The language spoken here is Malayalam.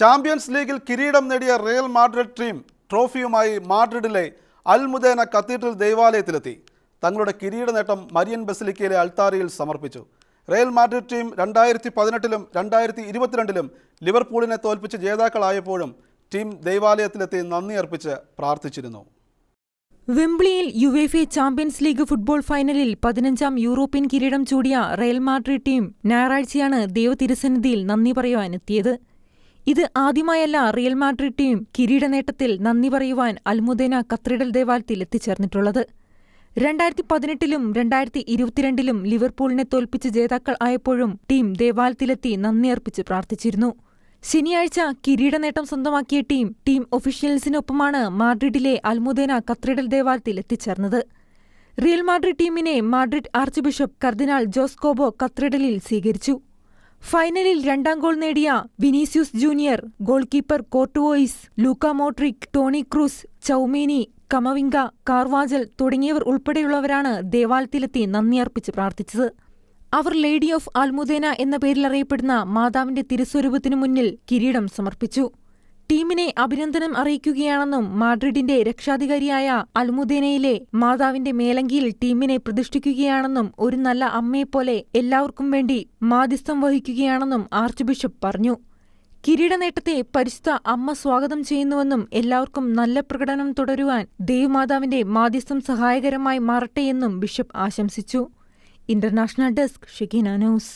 ചാമ്പ്യൻസ് ലീഗിൽ കിരീടം നേടിയ റയൽ മാഡ്രിഡ് ടീം ട്രോഫിയുമായി മാഡ്രിഡിലെ അൽമുദേന കത്തീഡ്രൽ ദേവാലയത്തിലെത്തി. തങ്ങളുടെ കിരീട നേട്ടം മരിയൻ ബസിലിക്കയിലെ അൾത്താരയിൽ സമർപ്പിച്ചു. റയൽ മാഡ്രിഡ് ടീം രണ്ടായിരത്തി പതിനെട്ടിലും രണ്ടായിരത്തി ഇരുപത്തിരണ്ടിലും ലിവർപൂളിനെ തോൽപ്പിച്ച് ജേതാക്കളായപ്പോഴും ടീം ദൈവാലയത്തിലെത്തി നന്ദി അർപ്പിച്ച് പ്രാർത്ഥിച്ചിരുന്നു. വെംബ്ലിയിൽ യുവേഫെ ചാമ്പ്യൻസ് ലീഗ് ഫുട്ബോൾ ഫൈനലിൽ പതിനഞ്ചാം യൂറോപ്യൻ കിരീടം ചൂടിയ റയൽ മാഡ്രിഡ് ടീം ഞായറാഴ്ചയാണ് ദൈവതിരുസന്നിധിയിൽ നന്ദി പറയുവാനെത്തിയത്. ഇത് ആദ്യമായല്ല റിയൽ മാഡ്രിഡ് ടീം കിരീട നേട്ടത്തിൽ നന്ദി പറയുവാൻ അൽമുദേന കത്രിഡൽ ദേവാലയത്തിൽ എത്തിച്ചേർന്നിട്ടുള്ളത്. രണ്ടായിരത്തി പതിനെട്ടിലും രണ്ടായിരത്തി ഇരുപത്തിരണ്ടിലും ലിവർപൂളിനെ തോൽപ്പിച്ച് ജേതാക്കൾ ആയപ്പോഴും ടീം ദേവാലയത്തിലെത്തി നന്ദി അർപ്പിച്ച് പ്രാർത്ഥിച്ചിരുന്നു. ശനിയാഴ്ച കിരീട നേട്ടം സ്വന്തമാക്കിയ ടീം ടീം ഒഫീഷ്യൽസിനൊപ്പമാണ് മാഡ്രിഡിലെ അൽമുദേന കത്രിഡൽ ദേവാലയത്തിൽ എത്തിച്ചേർന്നത്. റിയൽ മാഡ്രിഡ് ടീമിനെ Madrid archbishop cardinal Jose Cobo കത്രിഡലിൽ സ്വീകരിച്ചു. ഫൈനലിൽ രണ്ടാം ഗോൾ നേടിയ Vinicius junior goalkeeper Courtois Luka Modric Toni Kroos Tchouameni Camavinga Carvajal തുടങ്ങിയവർ ഉൾപ്പെടെയുള്ളവരാണ് ദേവാലയത്തിലെത്തി നന്ദിയർപ്പിച്ച് പ്രാർത്ഥിച്ചത്. അവർ ലേഡി ഓഫ് ആൽമുദേന എന്ന പേരിൽ അറിയപ്പെടുന്ന മാതാവിന്റെ തിരുസ്വരൂപത്തിനു മുന്നിൽ കിരീടം സമർപ്പിച്ചു. ടീമിനെ അഭിനന്ദനം അറിയിക്കുകയാണെന്നും മാഡ്രിഡിന്റെ രക്ഷാധികാരിയായ അൽമുദേനയിലെ മാതാവിന്റെ മേലങ്കിയിൽ ടീമിനെ പ്രതിഷ്ഠിക്കുകയാണെന്നും ഒരു നല്ല അമ്മയെപ്പോലെ എല്ലാവർക്കും വേണ്ടി മാധ്യസ്ഥം വഹിക്കുകയാണെന്നും ആർച്ച് ബിഷപ്പ് പറഞ്ഞു. കിരീടനേട്ടത്തെ പരിശുദ്ധ അമ്മ സ്വാഗതം ചെയ്യുന്നുവെന്നും എല്ലാവർക്കും നല്ല പ്രകടനം തുടരുവാൻ ദേവമാതാവിന്റെ മാധ്യസ്ഥം സഹായകരമായി മാറട്ടെയെന്നും ബിഷപ്പ് ആശംസിച്ചു. International desk Shekinah news.